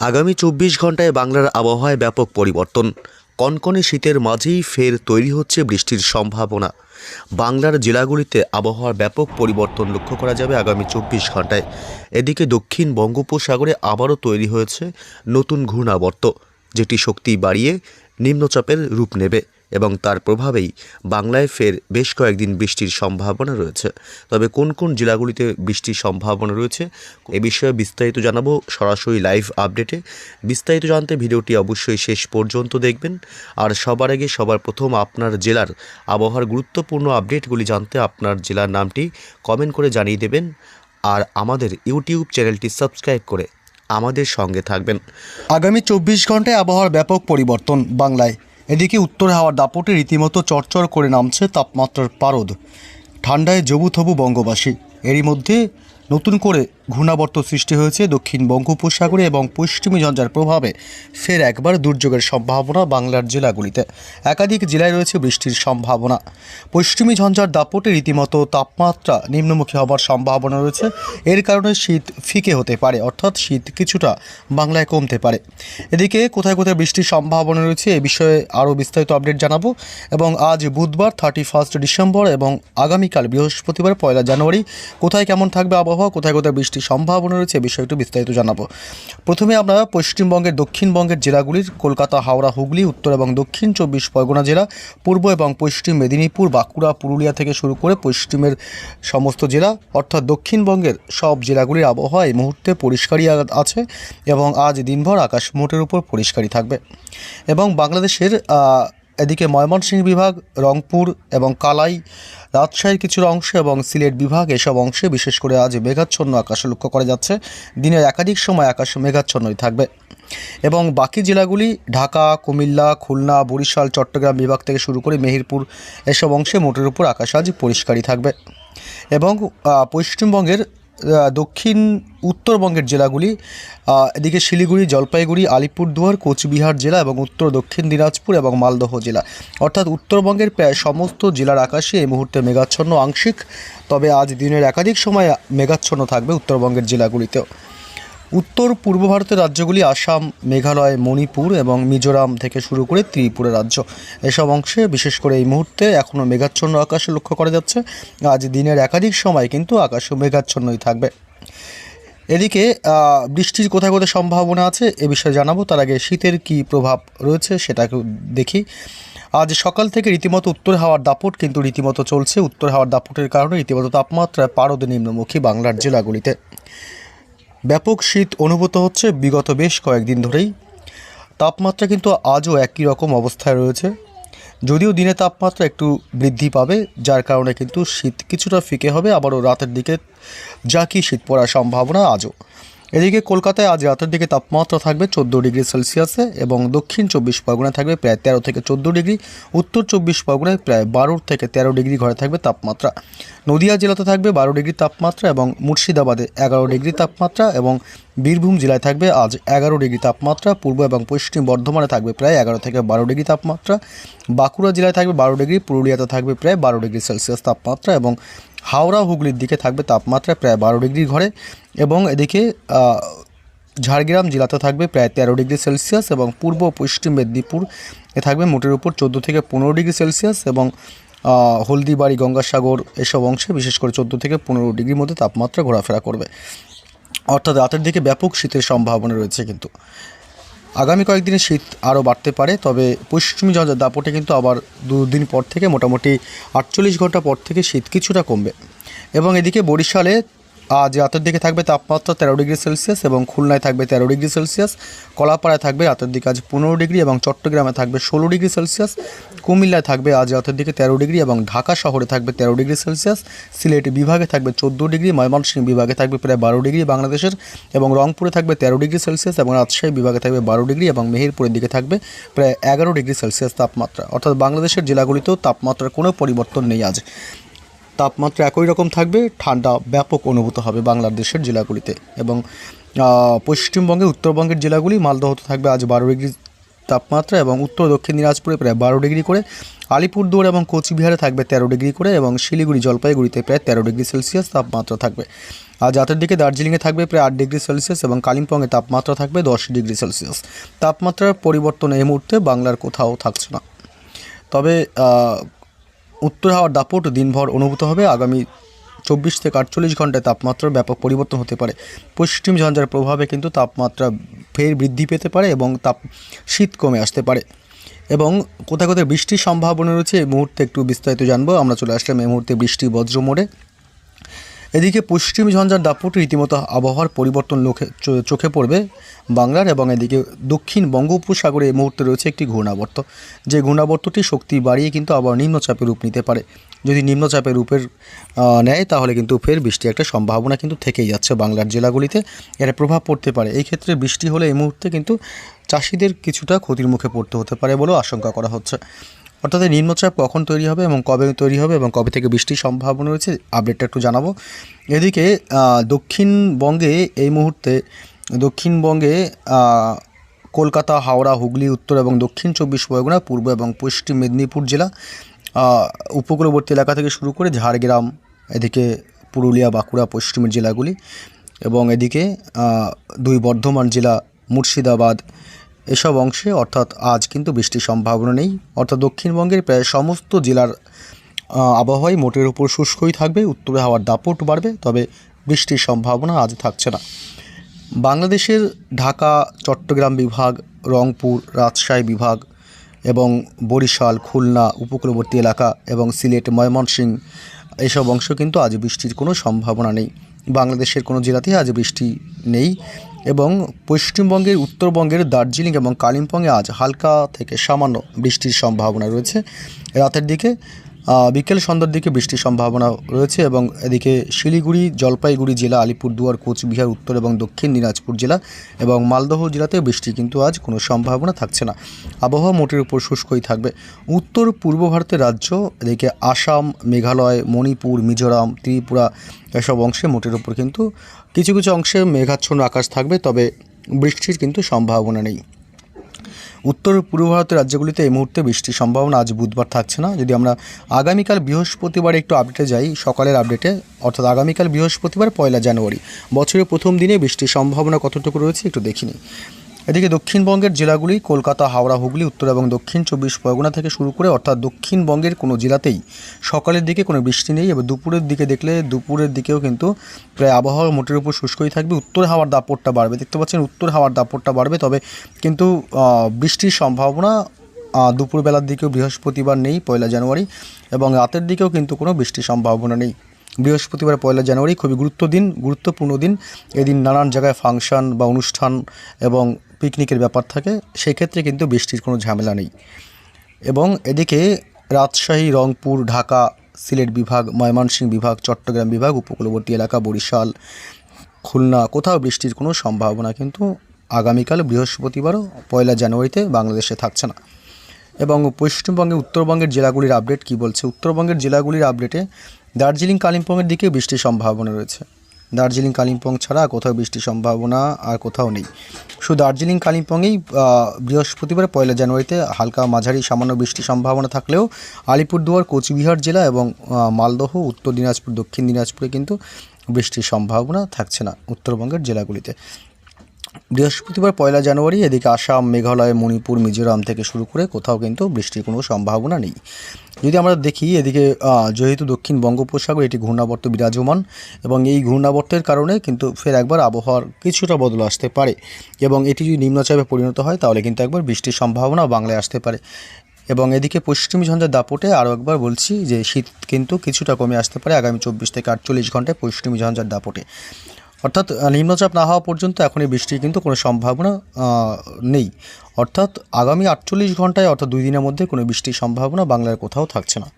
আগামী চব্বিশ ঘন্টায় বাংলার আবহাওয়ায় ব্যাপক পরিবর্তন। কনকনে শীতের মাঝেই ফের তৈরি হচ্ছে বৃষ্টির সম্ভাবনা। বাংলার জেলাগুলিতে আবহাওয়ার ব্যাপক পরিবর্তন লক্ষ্য করা যাবে আগামী চব্বিশ ঘন্টায় এদিকে দক্ষিণ বঙ্গোপসাগরে আবারও তৈরি হয়েছে নতুন ঘূর্ণাবর্ত, যেটি শক্তি বাড়িয়ে নিম্নচাপের রূপ নেবে। এবং তার প্রভাবেই বাংলায় ফের বেশ কয়েকদিন বৃষ্টির সম্ভাবনা রয়েছে। তবে কোন কোন জেলাগুলিতে বৃষ্টির সম্ভাবনা রয়েছে, এ বিষয়ে বিস্তারিত জানাব সরাসরি লাইভ আপডেটে। বিস্তারিত জানতে ভিডিওটি অবশ্যই শেষ পর্যন্ত দেখবেন। আর সবার আগে সবার প্রথম আপনার জেলার আবহাওয়ার গুরুত্বপূর্ণ আপডেটগুলি জানতে আপনার জেলার নামটি কমেন্ট করে জানিয়ে দেবেন। আর আমাদের ইউটিউব চ্যানেলটি সাবস্ক্রাইব করে আমাদের সঙ্গে থাকবেন। আগামী চব্বিশ ঘন্টায় আবহাওয়ার ব্যাপক পরিবর্তন বাংলায়। এদিকে উত্তর হাওয়ার দাপটে রীতিমতো চরচর করে নামছে তাপমাত্রার পারদ। ঠান্ডায় জবুথবু বঙ্গবাসী। এরই মধ্যে নতুন করে ঘূর্ণাবর্ত সৃষ্টি হয়েছে দক্ষিণ বঙ্গোপসাগরে এবং পশ্চিমী ঝঞ্ঝার প্রভাবে, ফের একবার দুর্যোগের সম্ভাবনা বাংলার জেলাগুলিতে। একাধিক জেলায় রয়েছে বৃষ্টির সম্ভাবনা। পশ্চিমী ঝঞ্ঝার দাপটে রীতিমতো তাপমাত্রা নিম্নমুখী হবার সম্ভাবনা রয়েছে। এর কারণে শীত ফিকে হতে পারে, অর্থাৎ শীত কিছুটা বাংলায় কমতে পারে। এদিকে কোথায় কোথায় বৃষ্টির সম্ভাবনা রয়েছে এ বিষয়ে আরও বিস্তারিত আপডেট জানাব। এবং আজ বুধবার থার্টি ফার্স্ট ডিসেম্বর এবং আগামীকাল বৃহস্পতিবার পয়লা জানুয়ারি, কোথায় কেমন থাকবে আবহাওয়া, কোথায় কোথায় বৃষ্টির সম্ভাবনা রয়েছে, এ বিষয়ে একটু বিস্তারিত জানাব। প্রথমে আমরা পশ্চিমবঙ্গের, দক্ষিণবঙ্গের জেলাগুলির, কলকাতা, হাওড়া, হুগলি, উত্তর এবং দক্ষিণ চব্বিশ পরগনা জেলা, পূর্ব এবং পশ্চিম মেদিনীপুর, বাঁকুড়া, পুরুলিয়া থেকে শুরু করে পশ্চিমের সমস্ত জেলা, অর্থাৎ দক্ষিণবঙ্গের সব জেলাগুলির আবহাওয়া এই মুহূর্তে পরিষ্কারই আছে এবং আজ দিনভর আকাশ মোটের উপর পরিষ্কারই থাকবে। এবং বাংলাদেশের এদিকে ময়মনসিংহ বিভাগ, রংপুর এবং কালাই, রাজশাহীর কিছু অংশ এবং সিলেট বিভাগ এসব অংশে, বিশেষ করে আজ মেঘাচ্ছন্ন আকাশ লক্ষ্য করা যাচ্ছে। দিনের একাধিক সময় আকাশ মেঘাচ্ছন্নই থাকবে। এবং বাকি জেলাগুলি, ঢাকা, কুমিল্লা, খুলনা, বরিশাল, চট্টগ্রাম বিভাগ থেকে শুরু করে মেহেরপুর, এসব অংশে মোটের উপর আকাশ আজ পরিষ্কারই থাকবে। এবং পশ্চিমবঙ্গের দক্ষিণ উত্তরবঙ্গের জেলাগুলি এদিকে শিলিগুড়ি, জলপাইগুড়ি, আলিপুরদুয়ার, কোচবিহার জেলা এবং উত্তর দক্ষিণ দিনাজপুর এবং মালদহ জেলা। অর্থাৎ উত্তরবঙ্গের প্রায় সমস্ত জেলার আকাশে এই মুহূর্তে মেঘাচ্ছন্ন, আংশিক, তবে আজ দিনের একাধিক সময় মেঘাচ্ছন্ন থাকবে উত্তরবঙ্গের জেলাগুলিতেও। উত্তর পূর্ব ভারতের রাজ্যগুলি আসাম, মেঘালয়, মণিপুর এবং মিজোরাম থেকে শুরু করে ত্রিপুরা রাজ্য। এসব অংশে বিশেষ করে এই মুহূর্তে এখনও মেঘাচ্ছন্ন আকাশে লক্ষ্য করা যাচ্ছে। আজ দিনের একাধিক সময় কিন্তু আকাশ মেঘাচ্ছন্নই থাকবে। এদিকে বৃষ্টির কোথায় কোথায় সম্ভাবনা আছে এ বিষয়ে জানাব। তার আগে শীতের কি প্রভাব রয়েছে সেটাকে দেখি। আজ সকাল থেকে রীতিমতো উত্তর হাওয়ার দাপট কিন্তু রীতিমতো চলছে। উত্তর হাওয়ার দাপটের কারণে রীতিমতো তাপমাত্রায় পারদ নিম্নমুখী বাংলার জেলাগুলিতে। ব্যাপক শীত অনুভূত হচ্ছে বিগত বেশ কয়েকদিন ধরেই। তাপমাত্রা কিন্তু আজও একই রকম অবস্থায় রয়েছে। যদিও দিনে তাপমাত্রা একটু বৃদ্ধি পাবে, যার কারণে কিন্তু শীত কিছুটা ফিকে হবে। আবারও রাতের দিকে যা কি শীত পড়ার সম্ভাবনা আজও। এদিকে কলকাতায় আজ রাতের দিকে তাপমাত্রা থাকবে চোদ্দ ডিগ্রি সেলসিয়াসে এবং দক্ষিণ চব্বিশ পরগনায় থাকবে প্রায় তেরো থেকে চোদ্দ ডিগ্রি। উত্তর চব্বিশ পরগনায় প্রায় বারো থেকে তেরো ডিগ্রি ঘরে থাকবে তাপমাত্রা। নদিয়া জেলাতে থাকবে বারো ডিগ্রি তাপমাত্রা এবং মুর্শিদাবাদে এগারো ডিগ্রি তাপমাত্রা এবং বীরভূম জেলায় থাকবে আজ এগারো ডিগ্রি তাপমাত্রা। পূর্ব এবং পশ্চিম বর্ধমানে থাকবে প্রায় এগারো থেকে বারো ডিগ্রি তাপমাত্রা। বাঁকুড়া জেলায় থাকবে বারো ডিগ্রি, পুরুলিয়াতে থাকবে প্রায় বারো ডিগ্রি সেলসিয়াস তাপমাত্রা এবং হাওড়া হুগলির দিকে থাকবে তাপমাত্রা প্রায় বারো ডিগ্রি ঘরে এবং এদিকে ঝাড়গ্রাম জেলাতে থাকবে প্রায় তেরো ডিগ্রি সেলসিয়াস এবং পূর্ব পশ্চিম মেদিনীপুর এ থাকবে মোটের উপর চোদ্দ থেকে পনেরো ডিগ্রি সেলসিয়াস এবং হলদিবাড়ি, গঙ্গাসাগর এসব অংশে বিশেষ করে চোদ্দ থেকে পনেরো ডিগ্রির মধ্যে তাপমাত্রা ঘোরাফেরা করবে। অর্থাৎ রাতের দিকে ব্যাপক শীতের সম্ভাবনা রয়েছে কিন্তু। আগামী কয়েকদিনে শীত আরও বাড়তে পারে, তবে পশ্চিমী ঝঞ্ঝার দাপটে কিন্তু আবার দুদিন পর থেকে মোটামুটি আটচল্লিশ ঘণ্টা পর থেকে শীত কিছুটা কমবে। এবং এদিকে বরিশালে আজ রাতের দিকে থাকবে তাপমাত্রা তেরো ডিগ্রি সেলসিয়াস এবং খুলনায় থাকবে তেরো ডিগ্রি সেলসিয়াস। কলাপাড়ায় থাকবে রাতের দিকে আজ পনেরো ডিগ্রি এবং চট্টগ্রামে থাকবে ষোলো ডিগ্রি সেলসিয়াস। কুমিল্লায় থাকবে আজ রাতের দিকে তেরো ডিগ্রি এবং ঢাকা শহরে থাকবে তেরো ডিগ্রি সেলসিয়াস। সিলেট বিভাগে থাকবে চোদ্দ ডিগ্রি, ময়মনসিংহ বিভাগে থাকবে প্রায় বারো ডিগ্রি বাংলাদেশের এবং রংপুরে থাকবে তেরো ডিগ্রি সেলসিয়াস এবং রাজশাহী বিভাগে থাকবে বারো ডিগ্রি এবং মেহেরপুরের দিকে থাকবে প্রায় এগারো ডিগ্রি সেলসিয়াস তাপমাত্রা। অর্থাৎ বাংলাদেশের জেলাগুলিতেও তাপমাত্রার কোনো পরিবর্তন নেই আজ। তাপমাত্রা একই রকম থাকবে। ঠান্ডা ব্যাপক অনুভূত হবে বাংলাদেশের জেলাগুলিতে। এবং পশ্চিমবঙ্গে, উত্তরবঙ্গের জেলাগুলি মালদহতে থাকবে আজ বারো ডিগ্রি তাপমাত্রা এবং উত্তর দক্ষিণ দিনাজপুরে প্রায় বারো ডিগ্রি করে। আলিপুরদুয়ার এবং কোচবিহারে থাকবে তেরো ডিগ্রি করে এবং শিলিগুড়ি, জলপাইগুড়িতে প্রায় তেরো ডিগ্রি সেলসিয়াস তাপমাত্রা থাকবে। আজ রাতের দিকে দার্জিলিংয়ে থাকবে প্রায় আট ডিগ্রি সেলসিয়াস এবং কালিম্পংয়ে তাপমাত্রা থাকবে দশ ডিগ্রি সেলসিয়াস। তাপমাত্রার পরিবর্তন এই মুহূর্তে বাংলার কোথাও থাকছে না। তবে উত্তর হাওয়ার দাপট দিনভর অনুভূত হবে। আগামী চব্বিশ থেকে আটচল্লিশ ঘন্টায় তাপমাত্রার ব্যাপক পরিবর্তন হতে পারে। পশ্চিম ঝঞ্ঝার প্রভাবে কিন্তু তাপমাত্রা ফের বৃদ্ধি পেতে পারে এবং তাপ শীত কমে আসতে পারে। এবং কোথায় কোথায় বৃষ্টির সম্ভাবনা রয়েছে, এই মুহূর্তে একটু বিস্তারিত জানব। আমরা চলে আসলাম এই মুহূর্তে বৃষ্টি বজ্র মোড়ে। এদিকে পশ্চিম ঝঞ্ঝার দাপটে রীতিমতো আবহাওয়ার পরিবর্তন লোকে চোখে পড়বে বাংলার এবং এদিকে দক্ষিণ বঙ্গোপসাগরে এই মুহূর্তে রয়েছে একটি ঘূর্ণাবর্ত। যে ঘূর্ণাবর্তটি শক্তি বাড়িয়ে কিন্তু আবার নিম্নচাপের রূপ নিতে পারে। যদি নিম্নচাপের রূপের নেয় তাহলে কিন্তু ফের বৃষ্টি একটা সম্ভাবনা কিন্তু থেকেই যাচ্ছে বাংলার জেলাগুলিতে। এর প্রভাব পড়তে পারে। এই ক্ষেত্রে বৃষ্টি হলে এই মুহূর্তে কিন্তু চাষিদের কিছুটা ক্ষতির মুখে পড়তে হতে পারে বলেও আশঙ্কা করা হচ্ছে। অর্থাৎ এই নিম্নচাপ কখন তৈরি হবে এবং কবে তৈরি হবে এবং কবে থেকে বৃষ্টির সম্ভাবনা রয়েছে আপডেটটা একটু জানাব। এদিকে দক্ষিণবঙ্গে এই মুহূর্তে, দক্ষিণবঙ্গে কলকাতা, হাওড়া, হুগলি, উত্তর এবং দক্ষিণ চব্বিশ পরগনা, পূর্ব এবং পশ্চিম মেদিনীপুর জেলা উপকূলবর্তী এলাকা থেকে শুরু করে ঝাড়গ্রাম, এদিকে পুরুলিয়া, বাঁকুড়া, পশ্চিমের জেলাগুলি এবং এদিকে দুই বর্ধমান জেলা, মুর্শিদাবাদ এসব অংশে, অর্থাৎ আজ কিন্তু বৃষ্টির সম্ভাবনা নেই। অর্থাৎ দক্ষিণবঙ্গের প্রায় সমস্ত জেলার আবহাওয়াই মোটের উপর শুষ্কই থাকবে, উত্তরে হাওয়ার দাপট বাড়বে, তবে বৃষ্টির সম্ভাবনা আজ থাকছে না। বাংলাদেশের ঢাকা, চট্টগ্রাম বিভাগ, রংপুর, রাজশাহী বিভাগ এবং বরিশাল, খুলনা, উপকূলবর্তী এলাকা এবং সিলেট, ময়মনসিংহ, এসব অংশ কিন্তু আজ বৃষ্টির কোনো সম্ভাবনা নেই। বাংলাদেশের কোনো জেলাতেই আজ বৃষ্টি নেই এবং পশ্চিমবঙ্গের, উত্তরবঙ্গের, দার্জিলিং এবং কালিম্পংয়ে আজ হালকা থেকে সামান্য বৃষ্টির সম্ভাবনা রয়েছে। রাতের দিকে বিকেল সন্ধ্যার দিকে বৃষ্টির সম্ভাবনা রয়েছে এবং এদিকে শিলিগুড়ি, জলপাইগুড়ি জেলা, আলিপুরদুয়ার, কোচবিহার, উত্তর এবং দক্ষিণ দিনাজপুর জেলা এবং মালদহ জেলাতে বৃষ্টি কিন্তু আজ কোনো সম্ভাবনা থাকছে না। আবহাওয়া মোটের উপর শুষ্কই থাকবে। উত্তর পূর্ব ভারতের রাজ্য, এদিকে আসাম, মেঘালয়, মণিপুর, মিজোরাম, ত্রিপুরা এসব অংশে মোটের উপর কিন্তু কিছু কিছু অংশে মেঘাচ্ছন্ন আকাশ থাকবে, তবে বৃষ্টির কিন্তু সম্ভাবনা নেই। উত্তর পূর্ব ভারতের রাজ্যগুলিতে এই মুহূর্তে বৃষ্টির সম্ভাবনা আজ বুধবার থাকছে না। যদি আমরা আগামীকাল বৃহস্পতিবার একটু আপডেটে যাই, সকালের আপডেটে অর্থাৎ আগামীকাল বৃহস্পতিবার পয়লা জানুয়ারি, বছরের প্রথম দিনে বৃষ্টির সম্ভাবনা কতটুকু রয়েছে একটু দেখিনি এদিকে দক্ষিণবঙ্গের জেলাগুলি, কলকাতা, হাওড়া, হুগলি, উত্তর এবং দক্ষিণ চব্বিশ পরগনা থেকে শুরু করে, অর্থাৎ দক্ষিণবঙ্গের কোনো জেলাতেই সকালের দিকে কোনো বৃষ্টি নেই এবং দুপুরের দিকে দেখলে দুপুরের দিকেও কিন্তু প্রায় আবহাওয়া মোটের উপর শুষ্কই থাকবে। উত্তর হাওয়ার দাপটটা বাড়বে। দেখতে পাচ্ছেন উত্তর হাওয়ার দাপটটা বাড়বে, তবে কিন্তু বৃষ্টির সম্ভাবনা দুপুরবেলার দিকেও বৃহস্পতিবার নেই, পয়লা জানুয়ারি, এবং রাতের দিকেও কিন্তু কোনো বৃষ্টির সম্ভাবনা নেই। বৃহস্পতিবার, পয়লা জানুয়ারি খুবই গুরুত্ব দিন গুরুত্বপূর্ণ দিন। এদিন নানান জায়গায় ফাংশন বা অনুষ্ঠান এবং পিকনিকের ব্যাপার থাকে, সেক্ষেত্রে কিন্তু বৃষ্টির কোনো ঝামেলা নেই। এবং এদিকে রাজশাহী, রংপুর, ঢাকা, সিলেট বিভাগ, ময়মনসিংহ বিভাগ, চট্টগ্রাম বিভাগ, উপকূলবর্তী এলাকা, বরিশাল, খুলনা, কোথাও বৃষ্টির কোনো সম্ভাবনা কিন্তু আগামীকাল বৃহস্পতিবারও, পয়লা জানুয়ারিতে বাংলাদেশে থাকছে না। এবং পশ্চিমবঙ্গে, উত্তরবঙ্গের জেলাগুলির আপডেট কি বলছে? উত্তরবঙ্গের জেলাগুলির আপডেটে দার্জিলিং, কালিম্পংয়ের দিকে বৃষ্টির সম্ভাবনা রয়েছে। দার্জিলিং, কালিম্পং ছাড়া কোথাও বৃষ্টির সম্ভাবনা আর কোথাও নেই। শুধু দার্জিলিং, কালিম্পংয়েই বৃহস্পতিবার পয়লা জানুয়ারিতে হালকা মাঝারি সামান্য বৃষ্টির সম্ভাবনা থাকলেও আলিপুরদুয়ার, কোচবিহার জেলা এবং মালদহ, উত্তর দিনাজপুর, দক্ষিণ দিনাজপুরে কিন্তু বৃষ্টির সম্ভাবনা থাকছে না উত্তরবঙ্গের জেলাগুলিতে। বৃহস্পতিবার পয়লা জানুয়ারি এদিকে আসাম, মেঘালয়, মণিপুর, মিজোরাম থেকে শুরু করে কোথাও কিন্তু বৃষ্টির কোনো সম্ভাবনা নেই। যদি আমরা দেখি এদিকে যেহেতু দক্ষিণ বঙ্গোপসাগর এটি ঘূর্ণাবর্ত বিরাজমান এবং এই ঘূর্ণাবর্তের কারণে কিন্তু ফের একবার আবহাওয়ার কিছুটা বদল আসতে পারে এবং এটি যদি নিম্নচাপে পরিণত হয় তাহলে কিন্তু একবার বৃষ্টির সম্ভাবনা বাংলায় আসতে পারে। এবং এদিকে পশ্চিমী ঝঞ্ঝার দাপটে আরও একবার বলছি যে শীত কিন্তু কিছুটা কমে আসতে পারে আগামী চব্বিশ থেকে আটচল্লিশ ঘন্টায় পশ্চিমী ঝঞ্ঝার দাপটে। অর্থাৎ নিম্নচাপ না হওয়া পর্যন্ত এখন এই বৃষ্টির কিন্তু কোনো সম্ভাবনা নেই। অর্থাৎ, আগামী আটচল্লিশ ঘন্টায় অর্থাৎ দুই দিনের মধ্যে কোনো বৃষ্টির সম্ভাবনা বাংলার কোথাও থাকছে না।